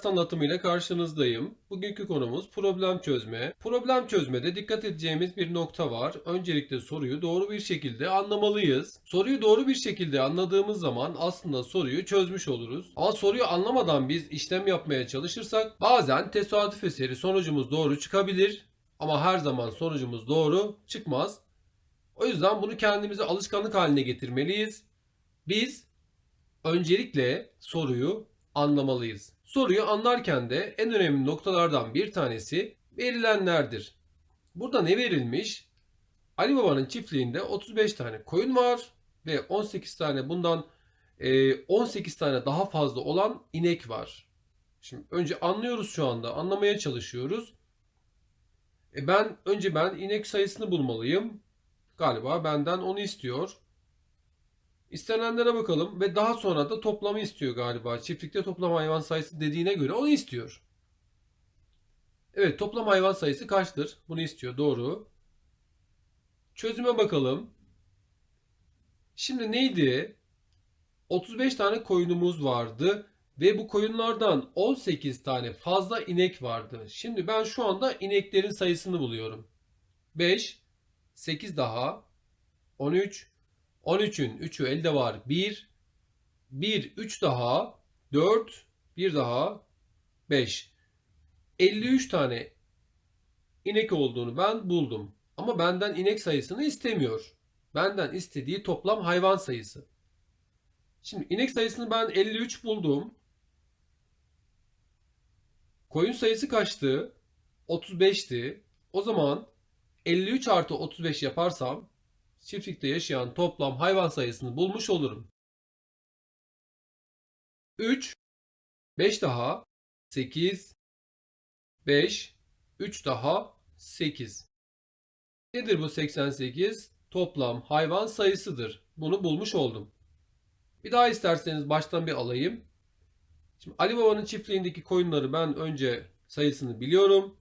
ders anlatımıyla karşınızdayım. Bugünkü konumuz problem çözme. Problem çözmede dikkat edeceğimiz bir nokta var. Öncelikle soruyu doğru bir şekilde anlamalıyız. Soruyu doğru bir şekilde anladığımız zaman aslında soruyu çözmüş oluruz. Ama soruyu anlamadan biz işlem yapmaya çalışırsak bazen tesadüf eseri sonucumuz doğru çıkabilir. Ama her zaman sonucumuz doğru çıkmaz. O yüzden bunu kendimize alışkanlık haline getirmeliyiz. Biz öncelikle soruyu anlamalıyız. Soruyu anlarken de en önemli noktalardan bir tanesi verilenlerdir. Burada ne verilmiş? Ali Baba'nın çiftliğinde 35 tane koyun var ve 18 tane bundan e, 18 tane daha fazla olan inek var. Şimdi önce anlıyoruz şu anda. Anlamaya çalışıyoruz. E ben önce ben inek sayısını bulmalıyım. Galiba benden onu istiyor. İstenenlere bakalım ve daha sonra da toplamı istiyor galiba. Çiftlikte toplam hayvan sayısı dediğine göre onu istiyor. Evet toplam hayvan sayısı kaçtır? Bunu istiyor doğru. Çözüme bakalım. Şimdi neydi? 35 tane koyunumuz vardı ve bu koyunlardan 18 tane fazla inek vardı. Şimdi ben şu anda ineklerin sayısını buluyorum. 5, 8 daha, 13, 13'ün 3'ü elde var 1. 1, 3 daha 4, 1 daha 5. 53 tane inek olduğunu ben buldum. Ama benden inek sayısını istemiyor. Benden istediği toplam hayvan sayısı. Şimdi inek sayısını ben 53 buldum. Koyun sayısı kaçtı? 35'ti. O zaman 53 artı 35 yaparsam çiftlikte yaşayan toplam hayvan sayısını bulmuş olurum. 3, 5 daha, 8, 5, 3 daha, 8. Nedir bu 88? Toplam hayvan sayısıdır. Bunu bulmuş oldum. Bir daha isterseniz baştan bir alayım. Şimdi Ali Baba'nın çiftliğindeki koyunları ben önce sayısını biliyorum.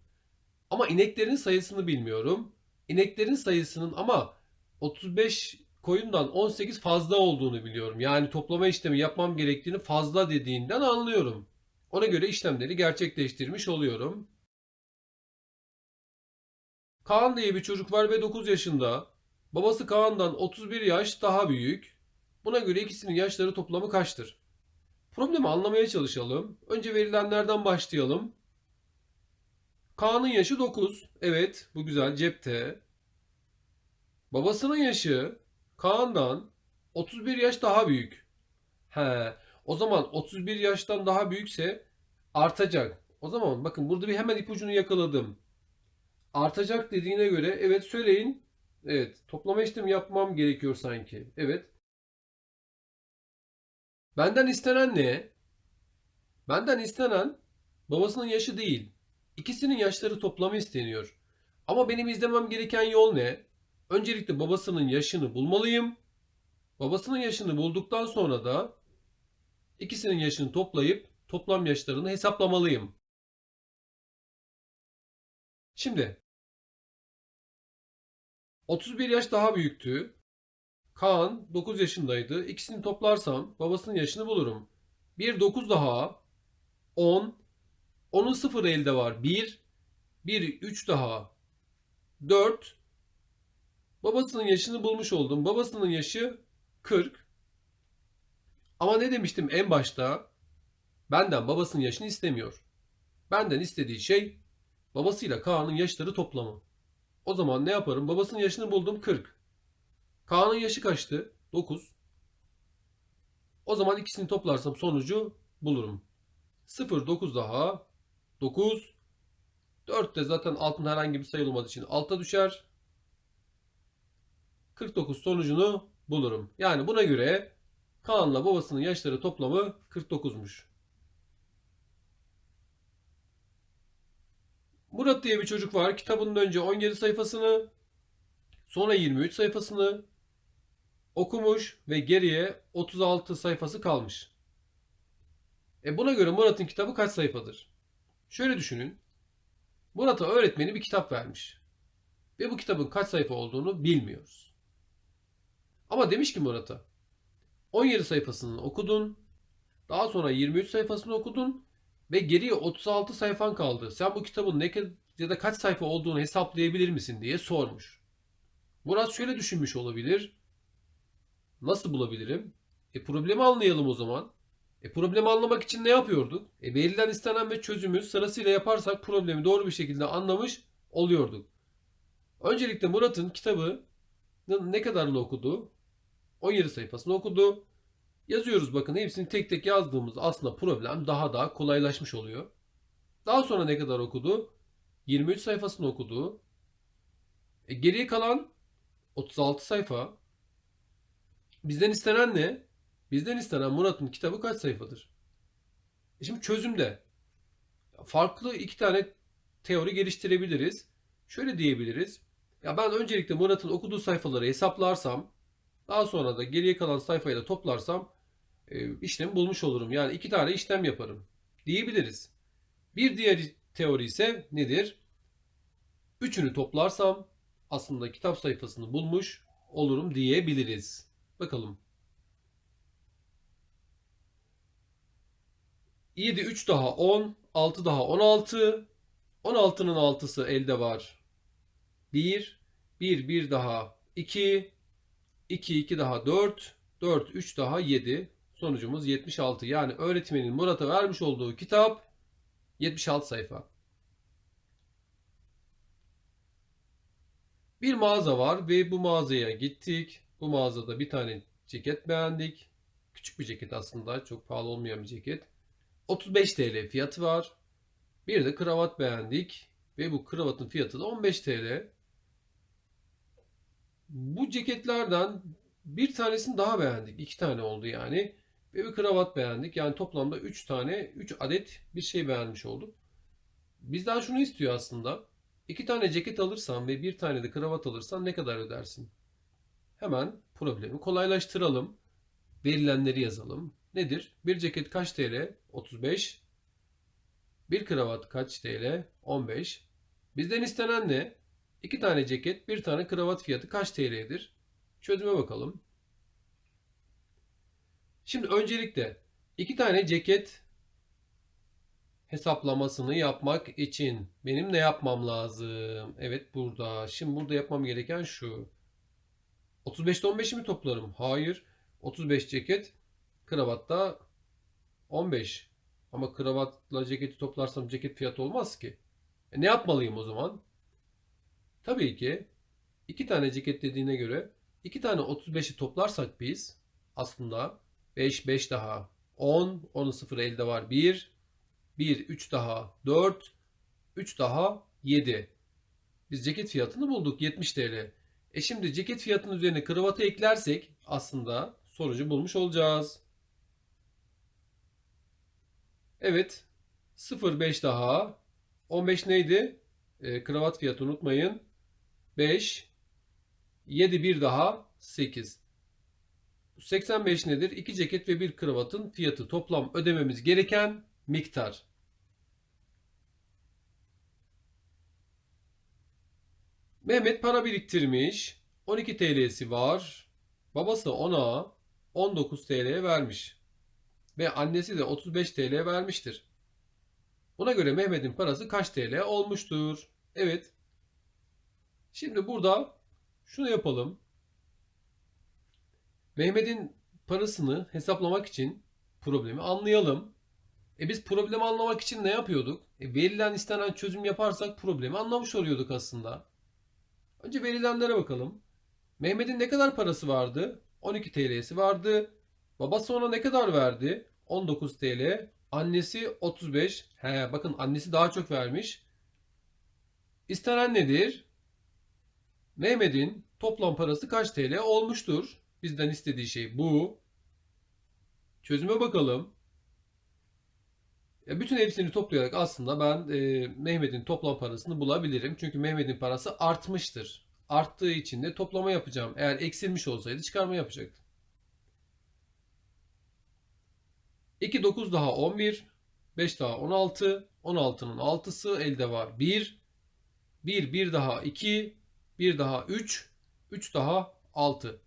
Ama ineklerin sayısını bilmiyorum. İneklerin sayısının ama 35 koyundan 18 fazla olduğunu biliyorum. Yani toplama işlemi yapmam gerektiğini fazla dediğinden anlıyorum. Ona göre işlemleri gerçekleştirmiş oluyorum. Kaan diye bir çocuk var ve 9 yaşında. Babası Kaan'dan 31 yaş daha büyük. Buna göre ikisinin yaşları toplamı kaçtır? Problemi anlamaya çalışalım. Önce verilenlerden başlayalım. Kaan'ın yaşı 9. Evet, bu güzel cepte. Babasının yaşı Kaan'dan 31 yaş daha büyük. He, o zaman 31 yaştan daha büyükse artacak. O zaman bakın burada bir hemen ipucunu yakaladım. Artacak dediğine göre evet söyleyin. Evet, toplama işlemi yapmam gerekiyor sanki. Evet. Benden istenen ne? Benden istenen babasının yaşı değil. İkisinin yaşları toplamı isteniyor. Ama benim izlemem gereken yol ne? Öncelikle babasının yaşını bulmalıyım. Babasının yaşını bulduktan sonra da ikisinin yaşını toplayıp toplam yaşlarını hesaplamalıyım. Şimdi 31 yaş daha büyüktü. Kaan 9 yaşındaydı. İkisini toplarsam babasının yaşını bulurum. 1 9 daha 10 10'un 0 elde var. 1 1 3 daha 4 Babasının yaşını bulmuş oldum. Babasının yaşı 40. Ama ne demiştim en başta? Benden babasının yaşını istemiyor. Benden istediği şey babasıyla Kaan'ın yaşları toplamı. O zaman ne yaparım? Babasının yaşını buldum 40. Kaan'ın yaşı kaçtı? 9. O zaman ikisini toplarsam sonucu bulurum. 0 9 daha 9 4 de zaten altında herhangi bir sayı olmadığı için alta düşer. 49 sonucunu bulurum. Yani buna göre Kaan'la babasının yaşları toplamı 49'muş. Murat diye bir çocuk var. Kitabının önce 17 sayfasını, sonra 23 sayfasını okumuş ve geriye 36 sayfası kalmış. E buna göre Murat'ın kitabı kaç sayfadır? Şöyle düşünün. Murat'a öğretmeni bir kitap vermiş. Ve bu kitabın kaç sayfa olduğunu bilmiyoruz. Ama demiş ki Murat'a 17 sayfasını okudun. Daha sonra 23 sayfasını okudun ve geriye 36 sayfan kaldı. Sen bu kitabın ne kadar ya da kaç sayfa olduğunu hesaplayabilir misin diye sormuş. Murat şöyle düşünmüş olabilir. Nasıl bulabilirim? E problemi anlayalım o zaman. E problemi anlamak için ne yapıyorduk? E verilen istenen ve çözümü sırasıyla yaparsak problemi doğru bir şekilde anlamış oluyorduk. Öncelikle Murat'ın kitabı ne kadarını okudu? 17 sayfasını okudu. Yazıyoruz bakın hepsini tek tek yazdığımız aslında problem daha da kolaylaşmış oluyor. Daha sonra ne kadar okudu? 23 sayfasını okudu. E geriye kalan 36 sayfa. Bizden istenen ne? Bizden istenen Murat'ın kitabı kaç sayfadır? E şimdi çözümde farklı iki tane teori geliştirebiliriz. Şöyle diyebiliriz. Ya ben öncelikle Murat'ın okuduğu sayfaları hesaplarsam daha sonra da geriye kalan sayfayı da toplarsam e, işlemi bulmuş olurum. Yani iki tane işlem yaparım diyebiliriz. Bir diğer teori ise nedir? Üçünü toplarsam aslında kitap sayfasını bulmuş olurum diyebiliriz. Bakalım. 7 3 daha 10, 6 daha 16. 16'nın 6'sı elde var. 1, 1 1 daha 2, 2 2 daha 4, 4 3 daha 7. Sonucumuz 76. Yani öğretmenin Murat'a vermiş olduğu kitap 76 sayfa. Bir mağaza var ve bu mağazaya gittik. Bu mağazada bir tane ceket beğendik. Küçük bir ceket aslında. Çok pahalı olmayan bir ceket. 35 TL fiyatı var. Bir de kravat beğendik. Ve bu kravatın fiyatı da 15 TL. Bu ceketlerden bir tanesini daha beğendik. İki tane oldu yani. Ve bir kravat beğendik. Yani toplamda 3 tane, 3 adet bir şey beğenmiş olduk. Bizden şunu istiyor aslında. İki tane ceket alırsan ve bir tane de kravat alırsan ne kadar ödersin? Hemen problemi kolaylaştıralım. Verilenleri yazalım. Nedir? Bir ceket kaç TL? 35. Bir kravat kaç TL? 15. Bizden istenen ne? İki tane ceket, bir tane kravat fiyatı kaç TL'dir? Çözüme bakalım. Şimdi öncelikle iki tane ceket hesaplamasını yapmak için benim ne yapmam lazım? Evet burada. Şimdi burada yapmam gereken şu. 35'te 15'i mi toplarım? Hayır. 35 ceket, kravatta 15. Ama kravatla ceketi toplarsam ceket fiyatı olmaz ki. E ne yapmalıyım o zaman? Tabii ki iki tane ceket dediğine göre iki tane 35'i toplarsak biz aslında 5 5 daha 10 10'un sıfırı elde var 1 1 3 daha 4 3 daha 7 biz ceket fiyatını bulduk 70 TL. E şimdi ceket fiyatının üzerine kravatı eklersek aslında sonucu bulmuş olacağız. Evet 0 5 daha 15 neydi? E, kravat fiyatı unutmayın. 5 7 bir daha 8. 85 nedir? 2 ceket ve bir kravatın fiyatı toplam ödememiz gereken miktar. Mehmet para biriktirmiş. 12 TL'si var. Babası ona 19 TL vermiş. Ve annesi de 35 TL vermiştir. Buna göre Mehmet'in parası kaç TL olmuştur? Evet. Şimdi burada şunu yapalım. Mehmet'in parasını hesaplamak için problemi anlayalım. E biz problemi anlamak için ne yapıyorduk? E verilen istenen çözüm yaparsak problemi anlamış oluyorduk aslında. Önce verilenlere bakalım. Mehmet'in ne kadar parası vardı? 12 TL'si vardı. Babası ona ne kadar verdi? 19 TL. Annesi 35. He bakın annesi daha çok vermiş. İstenen nedir? Mehmet'in toplam parası kaç TL olmuştur? Bizden istediği şey bu. Çözüme bakalım. Ya bütün hepsini toplayarak aslında ben e, Mehmet'in toplam parasını bulabilirim. Çünkü Mehmet'in parası artmıştır. Arttığı için de toplama yapacağım. Eğer eksilmiş olsaydı çıkarma yapacaktım. 2 9 daha 11, 5 daha 16, 16'nın 6'sı elde var 1, 1 1 daha 2, 1 daha 3, 3 daha 6.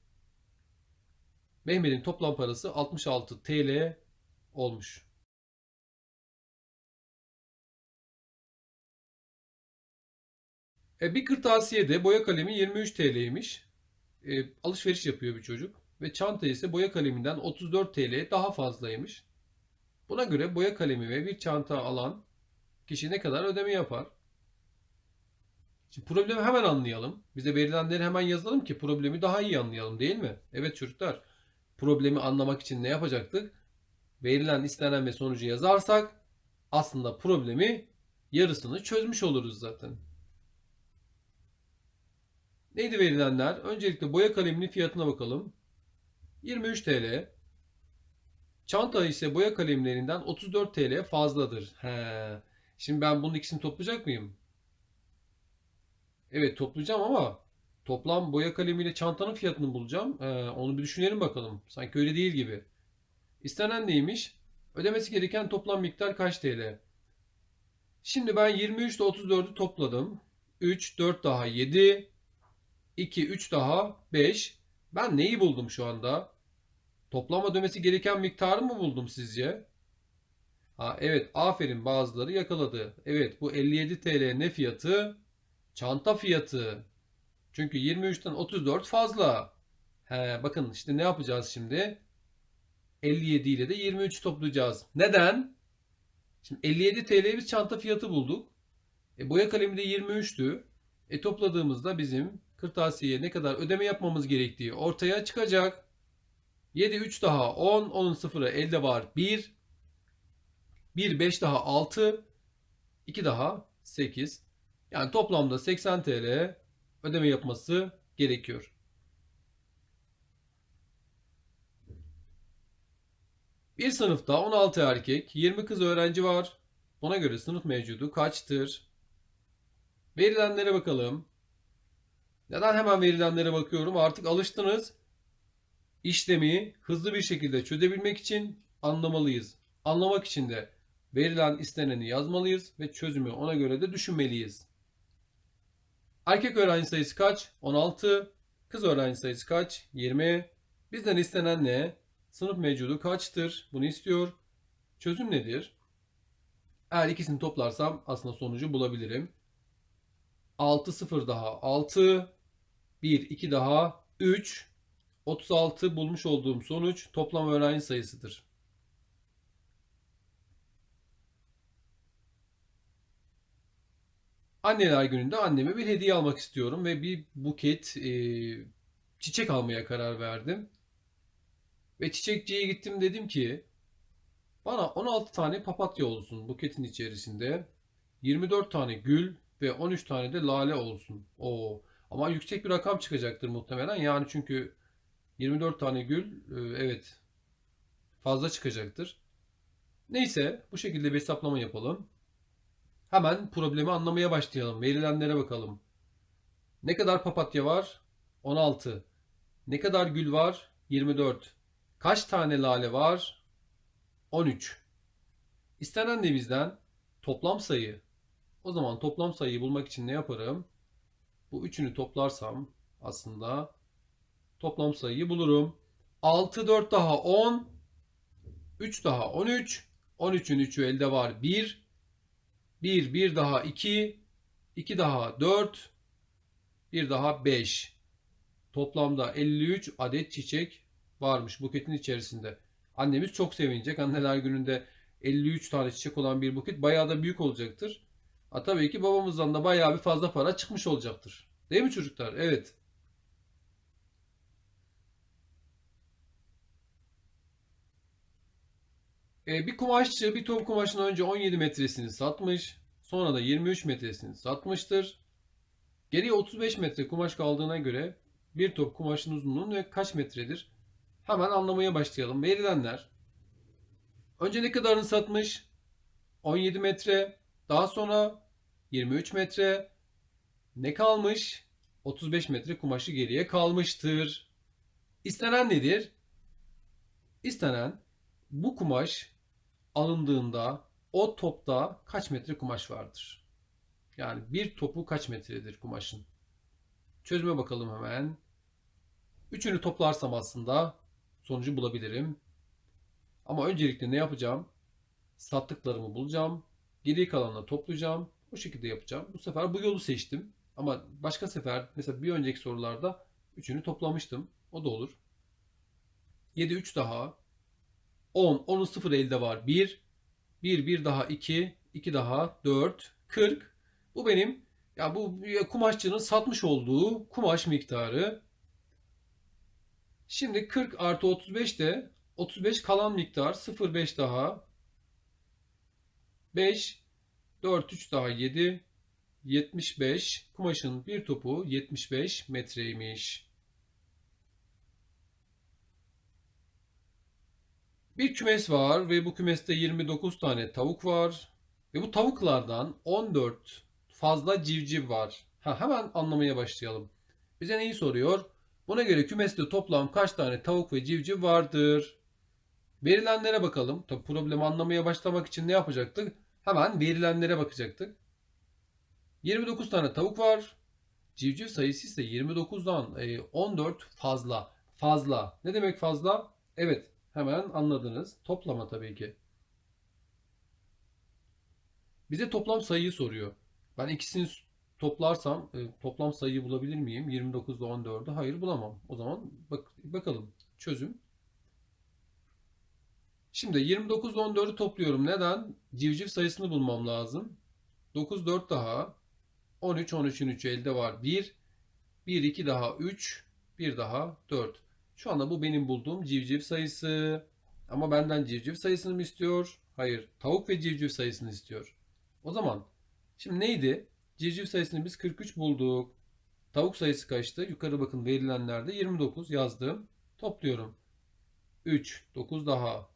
Mehmet'in toplam parası 66 TL olmuş. E, bir kırtasiyede boya kalemi 23 TL'ymiş. E, alışveriş yapıyor bir çocuk. Ve çanta ise boya kaleminden 34 TL daha fazlaymış. Buna göre boya kalemi ve bir çanta alan kişi ne kadar ödeme yapar? Şimdi problemi hemen anlayalım. Bize verilenleri hemen yazalım ki problemi daha iyi anlayalım değil mi? Evet çocuklar. Problemi anlamak için ne yapacaktık? Verilen istenen ve sonucu yazarsak aslında problemi yarısını çözmüş oluruz zaten. Neydi verilenler? Öncelikle boya kaleminin fiyatına bakalım. 23 TL. Çanta ise boya kalemlerinden 34 TL fazladır. He. Şimdi ben bunun ikisini toplayacak mıyım? Evet toplayacağım ama toplam boya kalemiyle çantanın fiyatını bulacağım. Ee, onu bir düşünelim bakalım. Sanki öyle değil gibi. İstenen neymiş? Ödemesi gereken toplam miktar kaç TL? Şimdi ben 23 ile 34'ü topladım. 3, 4 daha 7, 2, 3 daha 5. Ben neyi buldum şu anda? Toplam ödemesi gereken miktarı mı buldum sizce? Ha, evet aferin bazıları yakaladı. Evet bu 57 TL ne fiyatı? Çanta fiyatı. Çünkü 23'ten 34 fazla. He, bakın işte ne yapacağız şimdi? 57 ile de 23 toplayacağız. Neden? Şimdi 57 TL biz çanta fiyatı bulduk. E, boya kalemi de 23'tü. E, topladığımızda bizim kırtasiyeye ne kadar ödeme yapmamız gerektiği ortaya çıkacak. 7 3 daha 10, 10'un sıfırı elde var 1. 1 5 daha 6, 2 daha 8. Yani toplamda 80 TL ödeme yapması gerekiyor. Bir sınıfta 16 erkek, 20 kız öğrenci var. Buna göre sınıf mevcudu kaçtır? Verilenlere bakalım. Neden hemen verilenlere bakıyorum? Artık alıştınız. İşlemi hızlı bir şekilde çözebilmek için anlamalıyız. Anlamak için de verilen isteneni yazmalıyız ve çözümü ona göre de düşünmeliyiz. Erkek öğrenci sayısı kaç? 16. Kız öğrenci sayısı kaç? 20. Bizden istenen ne? Sınıf mevcudu kaçtır? Bunu istiyor. Çözüm nedir? Eğer ikisini toplarsam aslında sonucu bulabilirim. 6 0 daha 6 1 2 daha 3 36 bulmuş olduğum sonuç toplam öğrenci sayısıdır. Anneler gününde anneme bir hediye almak istiyorum ve bir buket e, çiçek almaya karar verdim. Ve çiçekçiye gittim dedim ki bana 16 tane papatya olsun buketin içerisinde. 24 tane gül ve 13 tane de lale olsun. Oo. Ama yüksek bir rakam çıkacaktır muhtemelen. Yani çünkü 24 tane gül e, evet fazla çıkacaktır. Neyse bu şekilde bir hesaplama yapalım. Hemen problemi anlamaya başlayalım. Verilenlere bakalım. Ne kadar papatya var? 16. Ne kadar gül var? 24. Kaç tane lale var? 13. İstenen de bizden toplam sayı. O zaman toplam sayıyı bulmak için ne yaparım? Bu üçünü toplarsam aslında toplam sayıyı bulurum. 6, 4 daha 10. 3 daha 13. 13'ün 3'ü elde var 1. 1, 1 daha 2. 2 daha 4. 1 daha 5. Toplamda 53 adet çiçek varmış buketin içerisinde. Annemiz çok sevinecek. Anneler gününde 53 tane çiçek olan bir buket bayağı da büyük olacaktır. Ha, tabii ki babamızdan da bayağı bir fazla para çıkmış olacaktır. Değil mi çocuklar? Evet. E, bir kumaşçı bir top kumaşın önce 17 metresini satmış. Sonra da 23 metresini satmıştır. Geriye 35 metre kumaş kaldığına göre bir top kumaşın uzunluğu ne kaç metredir? Hemen anlamaya başlayalım. Verilenler. Önce ne kadarını satmış? 17 metre. Daha sonra 23 metre. Ne kalmış? 35 metre kumaşı geriye kalmıştır. İstenen nedir? İstenen bu kumaş alındığında o topta kaç metre kumaş vardır? Yani bir topu kaç metredir kumaşın? Çözüme bakalım hemen. Üçünü toplarsam aslında sonucu bulabilirim. Ama öncelikle ne yapacağım? Sattıklarımı bulacağım. Geri kalanını toplayacağım. Bu şekilde yapacağım. Bu sefer bu yolu seçtim. Ama başka sefer mesela bir önceki sorularda üçünü toplamıştım. O da olur. 7 3 daha. 10. 10'un 0 elde var. 1. 1 1 daha 2. 2 daha 4. 40. Bu benim ya bu kumaşçının satmış olduğu kumaş miktarı. Şimdi 40 artı 35 de 35 kalan miktar 0 5 daha 5 4 3 daha 7 75 kumaşın bir topu 75 metreymiş. Bir kümes var ve bu kümeste 29 tane tavuk var. Ve bu tavuklardan 14 fazla civciv var. Ha, hemen anlamaya başlayalım. Bize neyi soruyor? Buna göre kümeste toplam kaç tane tavuk ve civciv vardır? Verilenlere bakalım. Tabi problemi anlamaya başlamak için ne yapacaktık? Hemen verilenlere bakacaktık. 29 tane tavuk var. Civciv sayısı ise 29'dan 14 fazla. Fazla. Ne demek fazla? Evet, hemen anladınız. Toplama tabii ki. Bize toplam sayıyı soruyor. Ben ikisini toplarsam e, toplam sayıyı bulabilir miyim? 29 ile 14'ü. Hayır bulamam. O zaman bak bakalım. Çözüm. Şimdi 29 ile 14'ü topluyorum. Neden? Civciv sayısını bulmam lazım. 9 4 daha. 13 13'ün 3'ü elde var. 1 1 2 daha 3 1 daha 4. Şu anda bu benim bulduğum civciv sayısı. Ama benden civciv sayısını mı istiyor? Hayır. Tavuk ve civciv sayısını istiyor. O zaman şimdi neydi? Civciv sayısını biz 43 bulduk. Tavuk sayısı kaçtı? Yukarı bakın verilenlerde 29 yazdım. Topluyorum. 3, 9 daha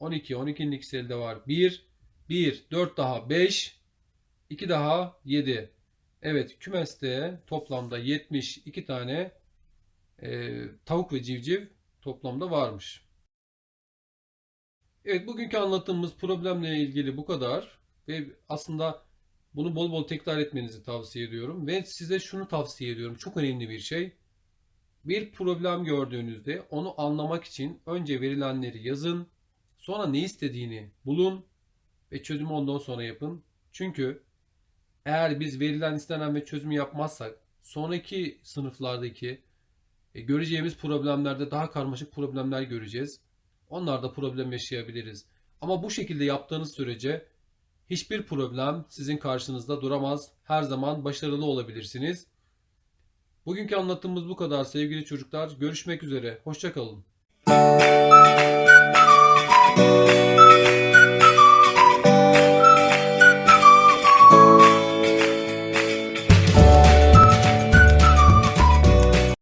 12, 12'nin ikisi elde var. 1, 1, 4 daha 5, 2 daha 7. Evet kümeste toplamda 72 tane e, tavuk ve civciv toplamda varmış. Evet bugünkü anlattığımız problemle ilgili bu kadar. Ve aslında bunu bol bol tekrar etmenizi tavsiye ediyorum. Ve size şunu tavsiye ediyorum. Çok önemli bir şey. Bir problem gördüğünüzde onu anlamak için önce verilenleri yazın. Sonra ne istediğini bulun. Ve çözümü ondan sonra yapın. Çünkü eğer biz verilen istenen ve çözümü yapmazsak sonraki sınıflardaki e, göreceğimiz problemlerde daha karmaşık problemler göreceğiz. Onlarda problem yaşayabiliriz. Ama bu şekilde yaptığınız sürece hiçbir problem sizin karşınızda duramaz. Her zaman başarılı olabilirsiniz. Bugünkü anlattığımız bu kadar sevgili çocuklar. Görüşmek üzere. Hoşçakalın.